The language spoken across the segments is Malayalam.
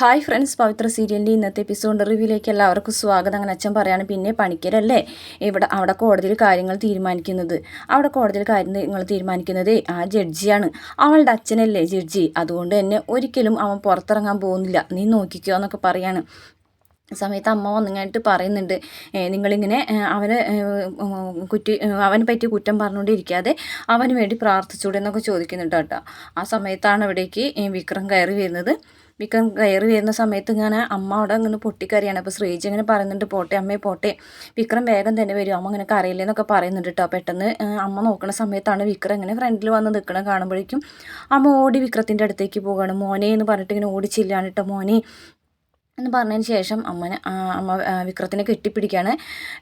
ഹായ് ഫ്രണ്ട്സ് പവിത്ര സീരിയലിന്റെ ഇന്നത്തെ എപ്പിസോഡ് റിവ്യൂലേക്ക് എല്ലാവർക്കും സ്വാഗതം. അങ്ങനെ അച്ഛൻ പറയാണ് പിന്നെ പണിക്കരല്ലേ? ഇവിടെ അവിടെ കോടതിയിൽ കാര്യങ്ങൾ തീരുമാനിക്കുന്നത്. അവിടെ കോടതിയിൽ കാര്യങ്ങൾ തീരുമാനിക്കുന്നത് ആ ജഡ്ജിയാണ്. അവളുടെ അച്ഛനല്ലേ ജഡ്ജി. അതുകൊണ്ട് തന്നെ ഒരിക്കലും അവൻ പുറത്തിറങ്ങാൻ പോകുന്നില്ല. നീ നോക്കിക്കോ എന്നൊക്കെ പറയാണ്. സമയത്ത് അമ്മ വന്നിങ്ങായിട്ട് പറയുന്നുണ്ട് നിങ്ങളിങ്ങനെ അവനെ കുറ്റി അവനെ പറ്റി കുറ്റം പറഞ്ഞുകൊണ്ടിരിക്കാതെ അവന് വേണ്ടി പ്രാർത്ഥിച്ചൂടെ എന്നൊക്കെ ചോദിക്കുന്നുണ്ട് കേട്ടോ. ആ സമയത്താണ് അവിടേക്ക് വിക്രം കയറി വരുന്നത്. വിക്രം കയറി വരുന്ന സമയത്ത് ഇങ്ങനെ അമ്മ അവിടെ ഇങ്ങനെ പൊട്ടിക്കറിയാണ് അപ്പോൾ ശ്രീജി ഇങ്ങനെ പറയുന്നുണ്ട് പോട്ടെ അമ്മയെ പോട്ടെ. വിക്രം വേഗം തന്നെ വരും. അമ്മ ഇങ്ങനെ കറിയില്ലേ എന്നൊക്കെ പറയുന്നുണ്ട് കേട്ടോ പെട്ടെന്ന് അമ്മ നോക്കുന്ന സമയത്താണ് വിക്രം ഇങ്ങനെ ഫ്രണ്ടിൽ വന്ന് നിൽക്കണം കാണുമ്പോഴേക്കും അമ്മ ഓടി വിക്രത്തിന്റെ അടുത്തേക്ക് പോവുകയാണ് മോനെ എന്ന് പറഞ്ഞിട്ട് ഇങ്ങനെ ഓടിച്ചില്ലാണ് കേട്ടോ മോനെ എന്ന് പറഞ്ഞതിന് ശേഷം അമ്മനെ അമ്മ വിക്രത്തിനെ കെട്ടിപ്പിടിക്കുകയാണ്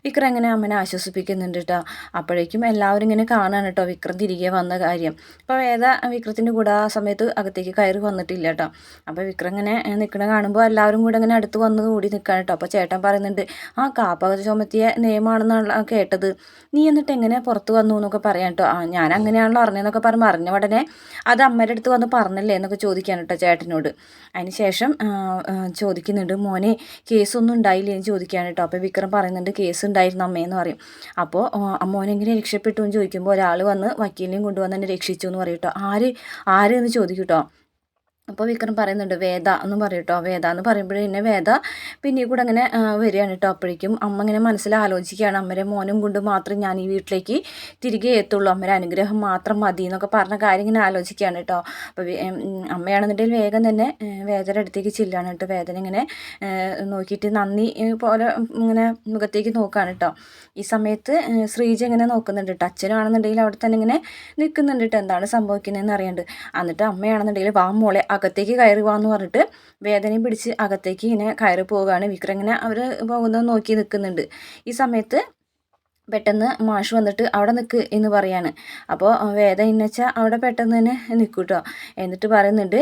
വിക്രം എങ്ങനെ അമ്മനെ ആശ്വസിപ്പിക്കുന്നുണ്ട് കേട്ടോ അപ്പോഴേക്കും എല്ലാവരും ഇങ്ങനെ കാണാണ് കേട്ടോ വിക്രം തിരികെ വന്ന കാര്യം. അപ്പോൾ വേദ വിക്രത്തിന്റെ കൂടെ ആ സമയത്ത് അകത്തേക്ക് കയറി വന്നിട്ടില്ല കേട്ടോ അപ്പോൾ വിക്രം ഇങ്ങനെ നിൽക്കണ കാണുമ്പോൾ എല്ലാവരും കൂടെ ഇങ്ങനെ അടുത്ത് വന്ന് കൂടി നിൽക്കുകയാണ് കേട്ടോ അപ്പോൾ ചേട്ടൻ പറയുന്നുണ്ട് ആ കാപ്പക ചുമത്തിയ നിയമമാണെന്നുള്ള കേട്ടത്. നീ എന്നിട്ട് എങ്ങനെ പുറത്ത് വന്നു എന്നൊക്കെ പറയാം കേട്ടോ ആ ഞാൻ അങ്ങനെയാണല്ലോ അറിഞ്ഞതെന്നൊക്കെ പറഞ്ഞ് അറിഞ്ഞ ഉടനെ അത് അമ്മയുടെ അടുത്ത് വന്ന് പറഞ്ഞല്ലേ എന്നൊക്കെ ചോദിക്കാൻ കേട്ടോ ചേട്ടനോട്. അതിന് ശേഷം ചോദിക്കുന്നുണ്ട് പറയുന്നുണ്ട് മോനെ കേസൊന്നും ഉണ്ടായില്ലേ? എന്ന് ചോദിക്കുകയാണ് കേട്ടോ. അപ്പോൾ വിക്രം പറയുന്നുണ്ട് കേസ് ഉണ്ടായിരുന്നു അമ്മയെന്ന് പറയും. അപ്പോൾ മോനെ എങ്ങനെ രക്ഷപ്പെട്ടു എന്ന് ചോദിക്കുമ്പോൾ ഒരാൾ വന്ന് വക്കീലിനെയും കൊണ്ടുവന്ന് എന്നെ രക്ഷിച്ചു എന്ന് പറയും കേട്ടോ. ആര് ആരെന്ന് ചോദിക്കും കേട്ടോ. അപ്പോൾ വിക്രം പറയുന്നുണ്ട് വേദ എന്ന് പറയും കേട്ടോ വേദ എന്ന് പറയുമ്പോഴേ പിന്നെ വേദ പിന്നെ കൂടെ അങ്ങനെ വരികയാണ് കേട്ടോ അപ്പോഴേക്കും. അമ്മ ഇങ്ങനെ മനസ്സിൽ ആലോചിക്കുകയാണ് അമ്മരെ മോനും കൊണ്ട് മാത്രം ഞാൻ ഈ വീട്ടിലേക്ക് തിരികെ എത്തുള്ളൂ അമ്മരെ അനുഗ്രഹം മാത്രം മതി എന്നൊക്കെ പറഞ്ഞ കാര്യം ഇങ്ങനെ ആലോചിക്കുകയാണ് കേട്ടോ അപ്പോൾ അമ്മയാണെന്നുണ്ടെങ്കിൽ വേഗം തന്നെ വേദന അടുത്തേക്ക് ചില്ലാണ് കേട്ടോ വേദന ഇങ്ങനെ നോക്കിയിട്ട് നന്ദി പോലെ ഇങ്ങനെ മുഖത്തേക്ക് നോക്കുകയാണ് കേട്ടോ ഈ സമയത്ത് ശ്രീജ ഇങ്ങനെ നോക്കുന്നുണ്ട് കേട്ടോ അച്ഛനാണെന്നുണ്ടെങ്കിൽ അവിടെ തന്നെ ഇങ്ങനെ നിൽക്കുന്നുണ്ട് കേട്ടോ എന്താണ് സംഭവിക്കുന്നതെന്ന് അറിയാണ്ട്. എന്നിട്ട് അമ്മയാണെന്നുണ്ടെങ്കിൽ വാ മോളെ അകത്തേക്ക് കയറി വാന്ന് പറഞ്ഞിട്ട് വേദനയും പിടിച്ച് അകത്തേക്ക് ഇങ്ങനെ കയറി പോവുകയാണ്. വിക്രം ഇങ്ങനെ അവർ പോകുന്നത് നോക്കി നിൽക്കുന്നുണ്ട്. ഈ സമയത്ത് പെട്ടെന്ന് മാഷ് വന്നിട്ട് അവിടെ നിൽക്ക് എന്ന് പറയാണ്. അപ്പോൾ വേദ എന്നുവെച്ചാൽ അവിടെ പെട്ടെന്ന് തന്നെ നിൽക്കും കേട്ടോ എന്നിട്ട് പറയുന്നുണ്ട്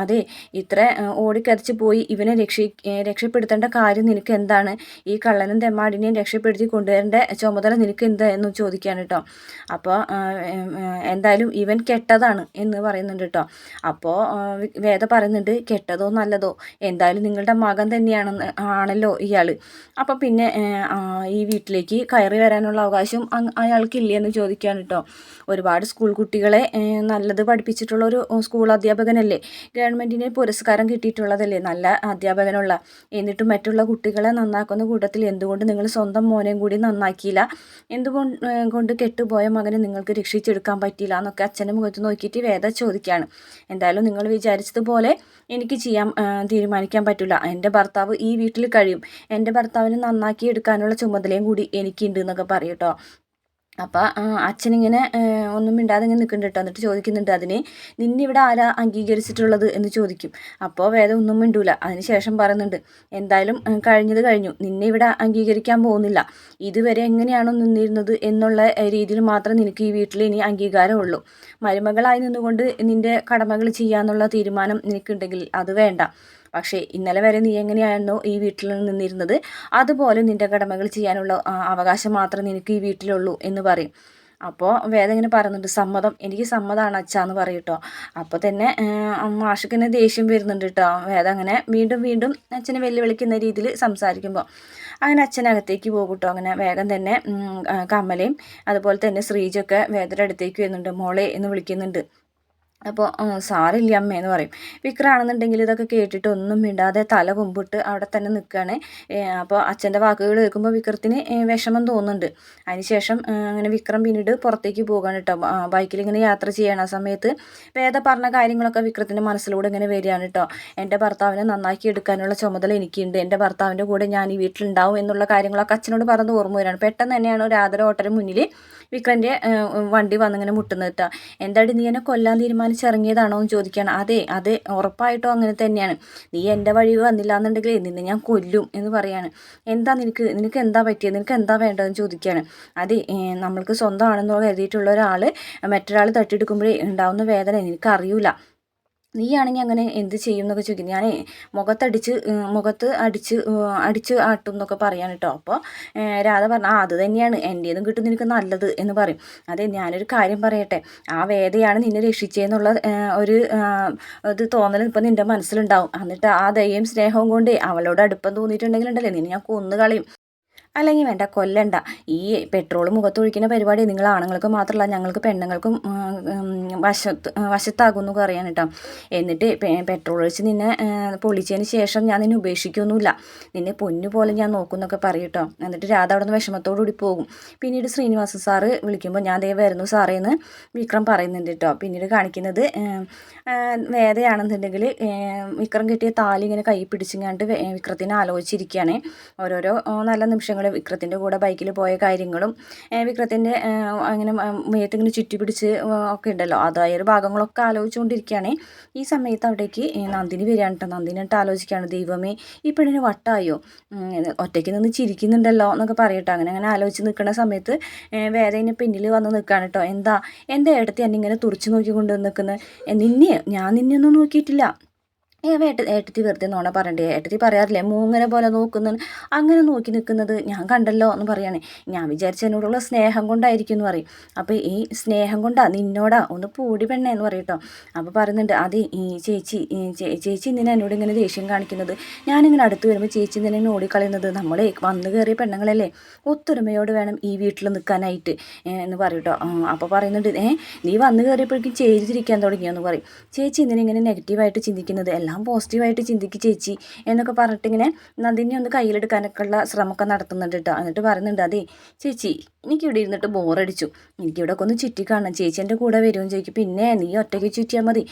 അതെ ഇത്ര ഓടിക്കരച്ച് പോയി ഇവനെ രക്ഷി രക്ഷപ്പെടുത്തേണ്ട കാര്യം നിനക്ക് എന്താണ്? ഈ കള്ളനും തെമ്മാടിനെയും രക്ഷപ്പെടുത്തി കൊണ്ടുവരേണ്ട ചുമതല നിനക്ക് എന്താ? എന്ന് ചോദിക്കുകയാണ് കേട്ടോ അപ്പോൾ എന്തായാലും ഇവൻ കെട്ടതാണ് എന്ന് പറയുന്നുണ്ട് കേട്ടോ അപ്പോൾ വേദ പറയുന്നുണ്ട് കെട്ടതോ നല്ലതോ? എന്തായാലും നിങ്ങളുടെ മകൻ തന്നെയാണെന്ന് ആണല്ലോ ഇയാൾ അപ്പോൾ പിന്നെ ഈ വീട്ടിലേക്ക് കയറി വരാൻ പഠിക്കാനുള്ള അവകാശം അയാൾക്കില്ല എന്ന് ചോദിക്കാൻ കേട്ടോ ഒരുപാട് സ്കൂൾ കുട്ടികളെ നല്ലത് പഠിപ്പിച്ചിട്ടുള്ള ഒരു സ്കൂൾ അധ്യാപകനല്ലേ? ഗവൺമെന്റിന് പുരസ്കാരം കിട്ടിയിട്ടുള്ളതല്ലേ? നല്ല അധ്യാപകനുള്ള. എന്നിട്ടും മറ്റുള്ള കുട്ടികളെ നന്നാക്കുന്ന കൂട്ടത്തിൽ എന്തുകൊണ്ട് നിങ്ങൾ സ്വന്തം മോനെയും കൂടി നന്നാക്കിയില്ല? എന്തുകൊണ്ട് കൊണ്ട് കെട്ടുപോയ മകനെ നിങ്ങൾക്ക് രക്ഷിച്ചെടുക്കാൻ പറ്റിയില്ല? എന്നൊക്കെ അച്ഛന്റെ മുഖത്ത് നോക്കിയിട്ട് വേദ ചോദിക്കുകയാണ് എന്തായാലും നിങ്ങൾ വിചാരിച്ചതുപോലെ എനിക്ക് ചെയ്യാൻ തീരുമാനിക്കാൻ പറ്റില്ല എന്റെ ഭർത്താവ് ഈ വീട്ടിൽ കഴിയും. എന്റെ ഭർത്താവിനെ നന്നാക്കി എടുക്കാനുള്ള ചുമതലയും കൂടി എനിക്കുണ്ട് എന്നൊക്കെ പറയും കേട്ടോ അപ്പോൾ അച്ഛനിങ്ങനെ ഒന്നും മിണ്ടാതെ ഇങ്ങനെ നിൽക്കുന്നുണ്ട് കേട്ടോ എന്നിട്ട് ചോദിക്കുന്നുണ്ട് അതിന് നിന്നിവിടെ ആരാ അംഗീകരിച്ചിട്ടുള്ളത്? എന്ന് ചോദിക്കും. അപ്പോൾ വേദം ഒന്നും മിണ്ടൂല. അതിനുശേഷം പറയുന്നുണ്ട് എന്തായാലും കഴിഞ്ഞത് കഴിഞ്ഞു. നിന്നെ ഇവിടെ അംഗീകരിക്കാൻ പോകുന്നില്ല. ഇതുവരെ എങ്ങനെയാണോ നിന്നിരുന്നത് എന്നുള്ള രീതിയിൽ മാത്രം നിനക്ക് ഈ വീട്ടിൽ ഇനി അംഗീകാരമുള്ളൂ മരുമകളായി നിന്നുകൊണ്ട് നിന്റെ കടമകൾ ചെയ്യാന്നുള്ള തീരുമാനം നിനക്കുണ്ടെങ്കിൽ അത് വേണ്ട. പക്ഷേ ഇന്നലെ വരെ നീ എങ്ങനെയായിരുന്നോ ഈ വീട്ടിൽ നിന്നിരുന്നത്? അതുപോലെ നിന്റെ കടമകൾ ചെയ്യാനുള്ള അവകാശം മാത്രം നിനക്ക് ഈ വീട്ടിലുള്ളൂ എന്ന് പറയും. അപ്പോൾ വേദം ഇങ്ങനെ പറയുന്നുണ്ട് സമ്മതം എനിക്ക് സമ്മതമാണ് അച്ഛ എന്ന് പറയും കേട്ടോ അപ്പോൾ തന്നെ മാഷക്കിന് ദേഷ്യം വരുന്നുണ്ട് കേട്ടോ വേദം അങ്ങനെ വീണ്ടും വീണ്ടും അച്ഛനെ വെല്ലുവിളിക്കുന്ന രീതിയിൽ സംസാരിക്കുമ്പോൾ അങ്ങനെ അച്ഛനകത്തേക്ക് പോകും കേട്ടോ അങ്ങനെ വേഗം തന്നെ കമ്മലയും അതുപോലെ തന്നെ ശ്രീജൊക്കെ വേദയുടെ അടുത്തേക്ക് വരുന്നുണ്ട്. മോളെ എന്ന് വിളിക്കുന്നുണ്ട്. അപ്പോൾ സാറില്ല അമ്മ എന്ന് പറയും. വിക്രാണെന്നുണ്ടെങ്കിൽ ഇതൊക്കെ കേട്ടിട്ട് ഒന്നും മിണ്ടാതെ തല കൊമ്പിട്ട് അവിടെ തന്നെ നിൽക്കുകയാണ്. അപ്പോൾ അച്ഛന്റെ വാക്കുകൾ കേൾക്കുമ്പോൾ വിക്രത്തിന് വിഷമം തോന്നുന്നുണ്ട്. അതിനുശേഷം അങ്ങനെ വിക്രം പിന്നീട് പുറത്തേക്ക് പോകാൻ കേട്ടോ. ബൈക്കിൽ ഇങ്ങനെ യാത്ര ചെയ്യണ സമയത്ത് വേദ പറഞ്ഞ കാര്യങ്ങളൊക്കെ വിക്രത്തിന്റെ മനസ്സിലൂടെ ഇങ്ങനെ വരികയാണ് കേട്ടോ. എന്റെ ഭർത്താവിനെ നന്നാക്കി എടുക്കാനുള്ള ചുമതല എനിക്കുണ്ട്. എന്റെ ഭർത്താവിന്റെ കൂടെ ഞാൻ ഈ വീട്ടിലുണ്ടാവും എന്നുള്ള കാര്യങ്ങളൊക്കെ അച്ഛനോട് പറഞ്ഞ് ഓർമ്മ വരികയാണ്. പെട്ടെന്ന് തന്നെയാണ് ഒരു ആദര ഓട്ടന് മുന്നിൽ വിക്രന്റെ വണ്ടി വന്നിങ്ങനെ മുട്ടുന്നത് കേട്ടോ. എന്തായാലും നീ എന്നെ കൊല്ലാൻ തീരുമാനിച്ചു കാണിച്ചിറങ്ങിയതാണോ എന്ന് ചോദിക്കുകയാണ്. അതെ അതെ ഉറപ്പായിട്ടോ അങ്ങനെ തന്നെയാണ്. നീ എന്റെ വഴി വന്നില്ല എന്നുണ്ടെങ്കിൽ നിന്നെ ഞാൻ കൊല്ലും എന്ന് പറയാണ്. എന്താ നിനക്ക് നിനക്ക് എന്താ പറ്റിയത് നിനക്ക് എന്താ വേണ്ടതെന്ന് ചോദിക്കുകയാണ്. അതെ നമ്മൾക്ക് സ്വന്തമാണെന്നോ കരുതിയിട്ടുള്ള ഒരാൾ മറ്റൊരാൾ തട്ടിയെടുക്കുമ്പോഴേ ഉണ്ടാവുന്ന വേദന എനിക്കറിയില്ല നീയാണെങ്കിൽ അങ്ങനെ എന്ത് ചെയ്യും എന്നൊക്കെ ചോദിക്കും ഞാനേ മുഖത്തടിച്ച് മുഖത്ത് അടിച്ച് അടിച്ച് ആട്ടും എന്നൊക്കെ പറയാൻ കേട്ടോ അപ്പോൾ രാധ പറഞ്ഞു ആ അത് തന്നെയാണ്. എന്റേതും കിട്ടും നിനക്ക് നല്ലത് എന്ന് പറയും. അതെ ഞാനൊരു കാര്യം പറയട്ടെ. ആ വേദയാണ് നിന്നെ രക്ഷിച്ചതെന്നുള്ള ഒരു ഇത് തോന്നൽ ഇപ്പം നിന്റെ മനസ്സിലുണ്ടാവും. എന്നിട്ട് ആ ദയയും സ്നേഹവും കൊണ്ട് അവളോട് അടുപ്പം തോന്നിയിട്ടുണ്ടെങ്കിൽ ഉണ്ടല്ലേ നിന്നെ ഞാൻ കൊന്നു കളയും അല്ലെങ്കിൽ വേണ്ട കൊല്ലണ്ട. ഈ പെട്രോൾ മുഖത്തൊഴിക്കുന്ന പരിപാടി നിങ്ങൾ ആണുങ്ങൾക്ക് മാത്രമല്ല ഞങ്ങൾക്ക് പെണ്ണുങ്ങൾക്കും വശത്ത് വശത്താകുന്നു അറിയാൻ കേട്ടോ എന്നിട്ട് പെട്രോൾ ഒഴിച്ച് നിന്നെ പൊളിച്ചതിന് ശേഷം ഞാൻ നിന്നെ ഉപേക്ഷിക്കൊന്നുമില്ല. നിന്നെ പൊന്നു പോലെ ഞാൻ നോക്കുന്നൊക്കെ പറയട്ടോ. എന്നിട്ട് രാധ അവിടെ നിന്ന് വിഷമത്തോടുകൂടി പോകും. പിന്നീട് ശ്രീനിവാസ സാറ് വിളിക്കുമ്പോൾ ഞാൻ ദേ വരുന്നു സാറേ എന്ന് വിക്രം പറയുന്നുണ്ട് കേട്ടോ പിന്നീട് കാണിക്കുന്നത് വേദയാണെന്നുണ്ടെങ്കിൽ വിക്രം കിട്ടിയ താലി ഇങ്ങനെ കൈ പിടിച്ചിങ്ങാണ്ട് വിക്രത്തിനെ ആലോചിച്ചിരിക്കുകയാണ് ഓരോരോ നല്ല നിമിഷങ്ങൾ വിക്രത്തിന്റെ കൂടെ ബൈക്കിൽ പോയ കാര്യങ്ങളും വിക്രത്തിന്റെ അങ്ങനെ മേത്തിങ്ങനെ ചുറ്റി പിടിച്ച് ഒക്കെ ഉണ്ടല്ലോ. അതായ ഭാഗങ്ങളൊക്കെ ആലോചിച്ചുകൊണ്ടിരിക്കുകയാണ് ഈ സമയത്ത് അവിടേക്ക് നന്ദിനി വരികയാണ് കേട്ടോ നന്ദിനി കേട്ടോ ആലോചിക്കുകയാണ് ദൈവമേ ഈ പെണ്ണിന് വട്ടായോ? ഒറ്റയ്ക്ക് നിന്ന് ചിരിക്കുന്നുണ്ടല്ലോ എന്നൊക്കെ പറയട്ടോ. അങ്ങനെ അങ്ങനെ ആലോചിച്ച് നിൽക്കുന്ന സമയത്ത് വേറെ ഇതിന് പിന്നിൽ വന്ന് നിൽക്കുകയാണ് കേട്ടോ എന്താ? എന്റെ ഇടത്ത് എന്നെ ഇങ്ങനെ തുറച്ചു നോക്കിക്കൊണ്ട് നിൽക്കുന്നത് നിന്നെ? ഞാൻ നിന്നെ ഒന്നും നോക്കിയിട്ടില്ല. ഏട്ട ഏട്ടത്തി വെറുതെ നോണ പറയണ്ടേ? ഏട്ടത്തി പറയാറില്ലേ മൂങ്ങനെ പോലെ നോക്കുന്ന അങ്ങനെ നോക്കി നിൽക്കുന്നത് ഞാൻ കണ്ടല്ലോ എന്ന് പറയാണ്. ഞാൻ വിചാരിച്ച എന്നോടുള്ള സ്നേഹം കൊണ്ടായിരിക്കും എന്ന് പറയും. അപ്പോൾ ഈ സ്നേഹം കൊണ്ടാ നിന്നോടാ ഒന്ന് പൂടി പെണ്ണേ എന്ന് പറയും അപ്പോൾ പറയുന്നുണ്ട് അത് ഈ ചേച്ചി ചേച്ചി ഇന്നിനെ എന്നോട് ഇങ്ങനെ ദേഷ്യം കാണിക്കുന്നത്. ഞാനിങ്ങനെ അടുത്ത് വരുമ്പോൾ ചേച്ചി ഇന്നിനെ ഓടിക്കളയുന്നത് നമ്മൾ വന്നു കയറിയ പെണ്ണുങ്ങളല്ലേ? ഒത്തൊരുമയോട് വേണം ഈ വീട്ടിൽ നിൽക്കാനായിട്ട് എന്ന് പറയും കേട്ടോ അപ്പോൾ പറയുന്നുണ്ട് ഏ നീ വന്നു കയറിയപ്പോഴേക്കും ചേച്ചിരിക്കാൻ തുടങ്ങിയെന്ന് പറയും. ചേച്ചി ഇന്നിനെ ഇങ്ങനെ നെഗറ്റീവായിട്ട് ചിന്തിക്കുന്നത് എല്ലാം പോസിറ്റീവായിട്ട് ചിന്തിക്ക് ചേച്ചി എന്നൊക്കെ പറഞ്ഞിട്ട് ഇങ്ങനെ ഒന്ന് കയ്യിലെടുക്കാനൊക്കെ ഉള്ള ശ്രമമൊക്കെ നടത്തുന്നുണ്ട് കേട്ടോ എന്നിട്ട് പറയുന്നുണ്ട് അതെ ചേച്ചി എനിക്കിവിടെ ഇരുന്നിട്ട് ബോറടിച്ചു എനിക്കിവിടെ ഒന്ന് ചുറ്റി കാണണം. ചേച്ചി എന്റെ കൂടെ വരുമെന്ന് ചോദിക്കും. പിന്നെ നീ ഒറ്റയ്ക്ക് ചുറ്റിയാൽ മതി.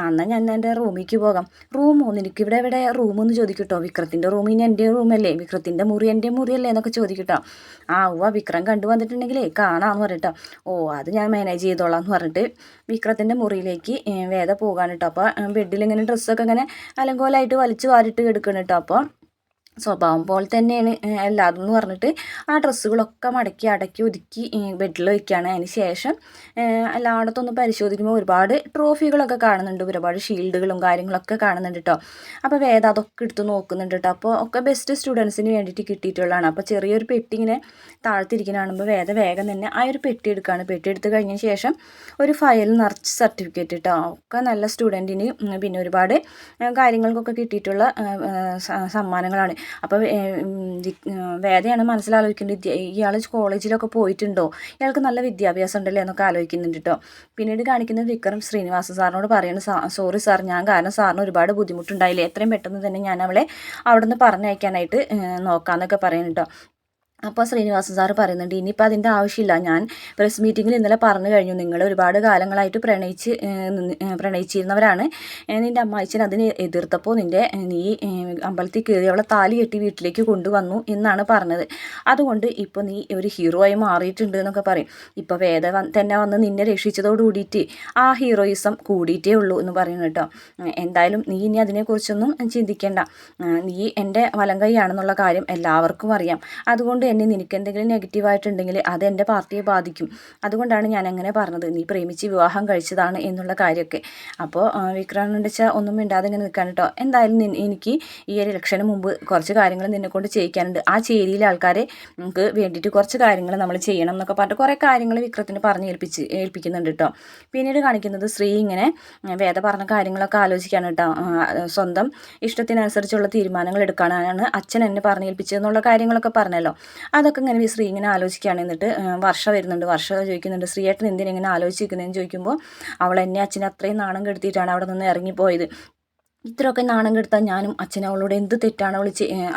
എന്നാൽ ഞാൻ എന്റെ റൂമിലേക്ക് പോകാം. റൂമോ നിനക്കിവിടെ ഇവിടെ റൂമൊന്ന് ചോദിക്കട്ടോ വിക്രത്തിന്റെ റൂമിൽ നിന്ന് എന്റെ റൂമല്ലേ വിക്രത്തിന്റെ മുറി എന്റെ മുറിയല്ലേ എന്നൊക്കെ ചോദിക്കട്ടോ ആ ഉവ്വ വിക്രം കണ്ടു വന്നിട്ടുണ്ടെങ്കിലേ കാണാമെന്ന് പറയട്ടോ ഓ അത് ഞാൻ മാനേജ് ചെയ്തോളാം എന്ന് പറഞ്ഞിട്ട് വിക്രത്തിന്റെ മുറിയിലേക്ക് വേദ പോകാൻ കേട്ടോ അപ്പോൾ ബെഡിൽ ഇങ്ങനെ ഡ്രസ്സൊക്കെ ഇങ്ങനെ അലങ്കോലമായിട്ട് വലിച്ചു വാരിട്ട് എടുക്കണം കേട്ടോ അപ്പോൾ സ്വഭാവം പോലെ തന്നെയാണ് എല്ലാതും എന്ന് പറഞ്ഞിട്ട് ആ ഡ്രസ്സുകളൊക്കെ മടക്കി അടക്കി ഒതുക്കി ബെഡിൽ വയ്ക്കുകയാണ് അതിന് ശേഷം. എല്ലായിടത്തൊന്ന് പരിശോധിക്കുമ്പോൾ ഒരുപാട് ട്രോഫികളൊക്കെ കാണുന്നുണ്ട്. ഒരുപാട് ഷീൽഡുകളും കാര്യങ്ങളൊക്കെ കാണുന്നുണ്ട് കേട്ടോ അപ്പോൾ വേദ അതൊക്കെ എടുത്ത് നോക്കുന്നുണ്ട് കേട്ടോ അപ്പോൾ ഒക്കെ ബെസ്റ്റ് സ്റ്റുഡൻസിന് വേണ്ടിയിട്ട് കിട്ടിയിട്ടുള്ളതാണ്. അപ്പോൾ ചെറിയൊരു പെട്ടി ഇങ്ങനെ താഴ്ത്തിരിക്കുന്ന കാണുമ്പോൾ വേദ വേഗം തന്നെ ആ ഒരു പെട്ടി എടുക്കുകയാണ് പെട്ടി എടുത്ത് കഴിഞ്ഞ ശേഷം ഒരു ഫയൽ നിറച്ച് സർട്ടിഫിക്കറ്റ് കേട്ടോ ഒക്കെ നല്ല സ്റ്റുഡന്റിന് പിന്നെ ഒരുപാട് കാര്യങ്ങൾക്കൊക്കെ കിട്ടിയിട്ടുള്ള സമ്മാനങ്ങളാണ്. അപ്പോൾ വേദയാണ് മനസ്സിലാലോചിക്കേണ്ടത്. ഇയാൾ കോളേജിലൊക്കെ പോയിട്ടുണ്ടോ? ഇയാൾക്ക് നല്ല വിദ്യാഭ്യാസം ഉണ്ടല്ലേ എന്നൊക്കെ ആലോചിക്കുന്നുണ്ട് കേട്ടോ പിന്നീട് കാണിക്കുന്നത് വിക്രം ശ്രീനിവാസ സാറിനോട് പറയുന്നത് സോറി സാർ ഞാൻ കാരണം സാറിന് ഒരുപാട് ബുദ്ധിമുട്ടുണ്ടായില്ലേ? എത്രയും പെട്ടെന്ന് തന്നെ ഞാൻ അവളെ അവിടെ നിന്ന് പറഞ്ഞയക്കാനായിട്ട് നോക്കാം നോക്കാമെന്നൊക്കെ പറയുന്നുണ്ടോ അപ്പോൾ ശ്രീനിവാസൻ സാറ് പറയുന്നുണ്ട് ഇനിയിപ്പോൾ അതിന്റെ ആവശ്യമില്ല. ഞാൻ പ്രസ് മീറ്റിങ്ങിൽ ഇന്നലെ പറഞ്ഞു കഴിഞ്ഞു നിങ്ങൾ ഒരുപാട് കാലങ്ങളായിട്ട് പ്രണയിച്ച് പ്രണയിച്ചിരുന്നവരാണ്. നിന്റെ അമ്മായിച്ചൻ അതിന് എതിർത്തപ്പോൾ നിന്റെ നീ അമ്പലത്തിൽ കയറി അവളെ താലി കെട്ടി വീട്ടിലേക്ക് കൊണ്ടുവന്നു എന്നാണ് പറഞ്ഞത്. അതുകൊണ്ട് ഇപ്പോൾ നീ ഒരു ഹീറോ ആയി മാറിയിട്ടുണ്ട് എന്നൊക്കെ പറയും. ഇപ്പോൾ വേദ തന്നെ വന്ന് നിന്നെ രക്ഷിച്ചതോട് കൂടിയിട്ട് ആ ഹീറോയിസം കൂടിയിട്ടേ ഉള്ളൂ എന്ന് പറയുന്നു കേട്ടോ. എന്തായാലും നീ ഇനി അതിനെക്കുറിച്ചൊന്നും ചിന്തിക്കേണ്ട. നീ എന്റെ വലം കൈയാണെന്നുള്ള കാര്യം എല്ലാവർക്കും അറിയാം. അതുകൊണ്ട് തന്നെ നിനക്ക് എന്തെങ്കിലും നെഗറ്റീവായിട്ടുണ്ടെങ്കിൽ അത് എന്റെ പാർട്ടിയെ ബാധിക്കും. അതുകൊണ്ടാണ് ഞാൻ അങ്ങനെ പറഞ്ഞത്. നീ പ്രേമിച്ച് വിവാഹം കഴിച്ചതാണ് എന്നുള്ള കാര്യമൊക്കെ. അപ്പോൾ വിക്രാണെന്ന് വെച്ചാൽ ഒന്നും മിണ്ടാതെ ഇങ്ങനെ നിൽക്കാൻ കേട്ടോ എന്തായാലും എനിക്ക് ഈ ഒരു ഇലക്ഷന് മുമ്പ് കുറച്ച് കാര്യങ്ങൾ നിന്നെ കൊണ്ട് ചെയ്യിക്കാനുണ്ട്. ആ ചേരിയിലെ ആൾക്കാരെ നമുക്ക് വേണ്ടിയിട്ട് കുറച്ച് കാര്യങ്ങൾ നമ്മൾ ചെയ്യണം എന്നൊക്കെ പറഞ്ഞിട്ട് കുറേ കാര്യങ്ങൾ വിക്രത്തിന് പറഞ്ഞ് ഏൽപ്പിച്ച് ഏൽപ്പിക്കുന്നുണ്ട് കേട്ടോ പിന്നീട് കാണിക്കുന്നത് സ്ത്രീ ഇങ്ങനെ വേദ പറഞ്ഞ കാര്യങ്ങളൊക്കെ ആലോചിക്കാണ് കേട്ടോ സ്വന്തം ഇഷ്ടത്തിനനുസരിച്ചുള്ള തീരുമാനങ്ങൾ എടുക്കാനാണ് അച്ഛൻ എന്നെ പറഞ്ഞേൽപ്പിച്ചതെന്നുള്ള കാര്യങ്ങളൊക്കെ പറഞ്ഞല്ലോ. അതൊക്കെ ഇങ്ങനെ ശ്രീ ഇങ്ങനെ ആലോചിക്കുകയാണ്. എന്നിട്ട് വർഷ വരുന്നുണ്ട്. വർഷ ചോദിക്കുന്നുണ്ട് ശ്രീയേട്ടൻ ഇങ്ങനെ ആലോചിക്കുന്നതെന്ന് ചോദിക്കുമ്പോൾ അവൾ എന്നെ അച്ഛനെ അത്രയും നാണം കെടുത്തിയിട്ടാണ് അവിടെ നിന്ന് ഇറങ്ങിപ്പോയത്. ഇത്രയൊക്കെ നാണം കെടുത്താൽ ഞാനും അച്ഛൻ അവളോട് എന്ത് തെറ്റാണ് അവൾ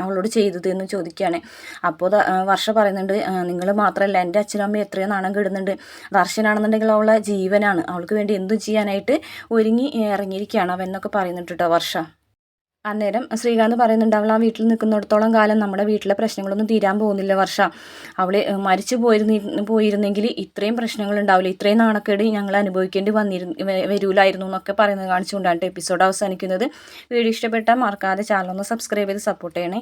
അവളോട് ചെയ്തത്? എന്ന് ചോദിക്കുകയാണ്. അപ്പോൾ വർഷ പറയുന്നുണ്ട് നിങ്ങൾ മാത്രമല്ല എന്റെ അച്ഛനും അമ്മയും എത്രയോ നാണം കെടുന്നുണ്ട്. വർഷനാണെന്നുണ്ടെങ്കിൽ അവളെ ജീവനാണ്. അവൾക്ക് വേണ്ടി എന്തും ചെയ്യാനായിട്ട് ഒരുങ്ങി ഇറങ്ങിയിരിക്കുകയാണ് അവൻ എന്നൊക്കെ പറയുന്നുണ്ട് കേട്ടോ വർഷ. അന്നേരം ശ്രീകാന്ത് പറയുന്നുണ്ട് അവൾ ആ വീട്ടിൽ നിൽക്കുന്നിടത്തോളം കാലം നമ്മുടെ വീട്ടിലെ പ്രശ്നങ്ങളൊന്നും തീരാൻ പോകുന്നില്ല വർഷ. അവൾ മരിച്ചു പോയിരുന്നു പോയിരുന്നെങ്കിൽ ഇത്രയും പ്രശ്നങ്ങൾ ഉണ്ടാവില്ല. ഇത്രയും നാണക്കേട് ഞങ്ങൾ അനുഭവിക്കേണ്ടി വന്നിരുന്നു വരൂലായിരുന്നു എന്നൊക്കെ പറയുന്നത് കാണിച്ചുകൊണ്ടാണ് എപ്പിസോഡ് അവസാനിക്കുന്നത്. വീഡിയോ ഇഷ്ടപ്പെട്ടാൽ മറക്കാതെ ചാനൽ ഒന്ന് സബ്സ്ക്രൈബ് ചെയ്ത് സപ്പോർട്ട് ചെയ്യണേ.